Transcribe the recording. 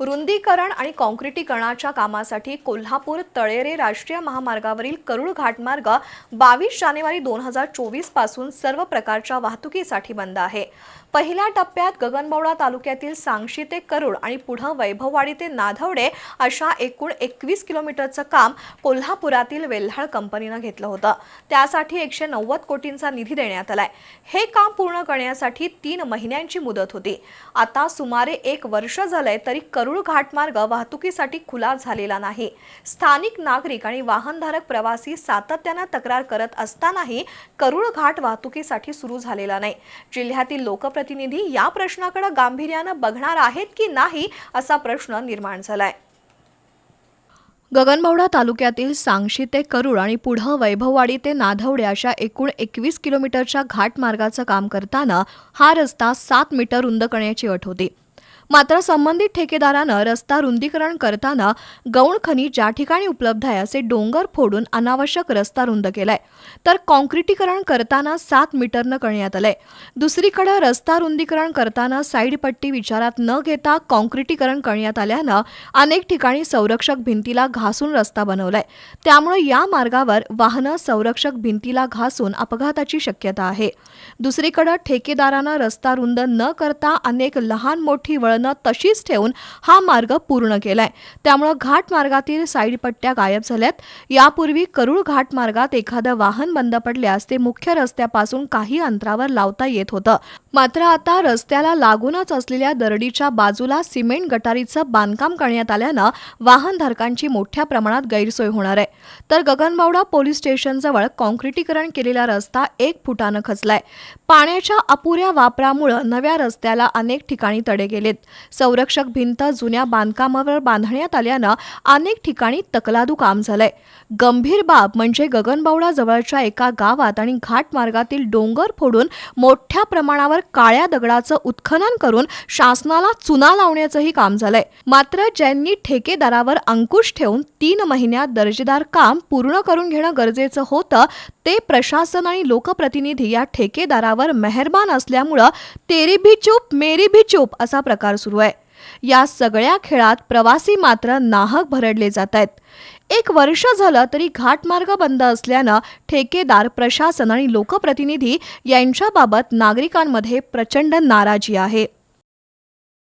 रुंदीकरण आणि काँक्रिटीकरणाच्या कामासाठी कोल्हापूर तळेरे राष्ट्रीय महामार्गावरील करुळ घाटमार्ग बावीस जानेवारी दोन हजार चोवीसपासून सर्व प्रकारच्या वाहतुकीसाठी बंद आहे. पहिल्या टप्प्यात गगनबावडा तालुक्यातील सांगशी ते करुळ आणि पुढं वैभववाडी ते नाधवडे अशा एकूण एकवीस किलोमीटरचं काम कोल्हापुरातील वेल्हाळ कंपनीनं घेतलं होतं. त्यासाठी एकशे नव्वद कोटींचा निधी देण्यात आलाय. हे काम पूर्ण करण्यासाठी तीन महिन्यांची मुदत होती. आता सुमारे एक वर्ष झालंय तरी करुळ घाटमार्ग वाहतुकीसाठी खुला झालेला नाही. स्थानिक नागरिक आणि वाहनधारक प्रवासी सातत्यानं तक्रार करत असतानाही करुळ घाट वाहतुकीसाठी सुरू झालेला नाही. जिल्ह्यातील लोकप्रतिनिधी या प्रश्नाकडे गांभीर्यानं बघणार आहेत की नाही असा प्रश्न निर्माण झालाय. गगनबावडा तालुक्यातील सांगशी ते करुळ आणि पुढं वैभववाडी ते नाधवडे अशा एकूण एकवीस किलोमीटरच्या घाटमार्गाचं काम करताना हा रस्ता सात मीटर रुंद करण्याची अट होती. मात्र संबंधित ठेकेदारानं रस्ता रुंदीकरण करताना गौण खनिज ज्या ठिकाणी उपलब्ध आहे असे डोंगर फोडून अनावश्यक रस्ता रुंद केलाय. तर काँक्रिटीकरण करताना सात मीटरनं करण्यात आलंय. दुसरीकडे रस्ता रुंदीकरण करताना साईड पट्टी विचारात न घेता काँक्रिटीकरण करण्यात आल्यानं अनेक ठिकाणी संरक्षक भिंतीला घासून रस्ता बनवलाय. त्यामुळे या मार्गावर वाहनं संरक्षक भिंतीला घासून अपघाताची शक्यता आहे. दुसरीकडे ठेकेदारानं रस्ता रुंद न करता अनेक लहान मोठी वळ वळणं तशीच ठेवून हा मार्ग पूर्ण केलाय. त्यामुळं घाट मार्गातील साईड पट्ट्या गायब झाल्यात. यापूर्वी करुळ घाट मार्गात एखादं वाहन बंद पडल्यास ते मुख्य रस्त्यापासून काही अंतरावर लावता येत होतं. मात्र आता रस्त्याला लागूनच असलेल्या दरडीच्या बाजूला सिमेंट गटारीचं बांधकाम करण्यात आल्यानं वाहनधारकांची मोठ्या प्रमाणात गैरसोय होणार आहे. तर गगनबावडा पोलीस स्टेशनजवळ काँक्रिटीकरण केलेला रस्ता एक फुटानं खचलाय. पाण्याच्या अपुऱ्या वापरामुळे नव्या रस्त्याला अनेक ठिकाणी तडे गेलेत. संरक्षक भिंत जुन्या बांधकामावर बांधण्यात आल्यानं अनेक ठिकाणी तकलादू काम झालंय. गंभीर बाब म्हणजे गगनबावडा जवळच्या एका गावात आणि घाट मार्गातील डोंगर फोडून मोठ्या प्रमाणावर काळ्या दगडाचं उत्खनन करून शासनाला चुना लावण्याचंही काम झालंय. मात्र ज्यांनी ठेकेदारावर अंकुश ठेवून तीन महिन्यात दर्जेदार काम पूर्ण करून घेणं गरजेचं होतं ते प्रशासन आणि लोकप्रतिनिधी या ठेकेदारावर मेहरबान असल्यामुळं तेरी भी चूप मेरी भी चूप असा प्रकार सुरू आहे. या सगळ्या खेळात प्रवासी मात्र नाहक भरडले जात आहेत एक वर्ष झालं तरी घाटमार्ग बंद असल्यानं ठेकेदार प्रशासन आणि लोकप्रतिनिधी यांच्याबाबत नागरिकांमध्ये प्रचंड नाराजी आहे.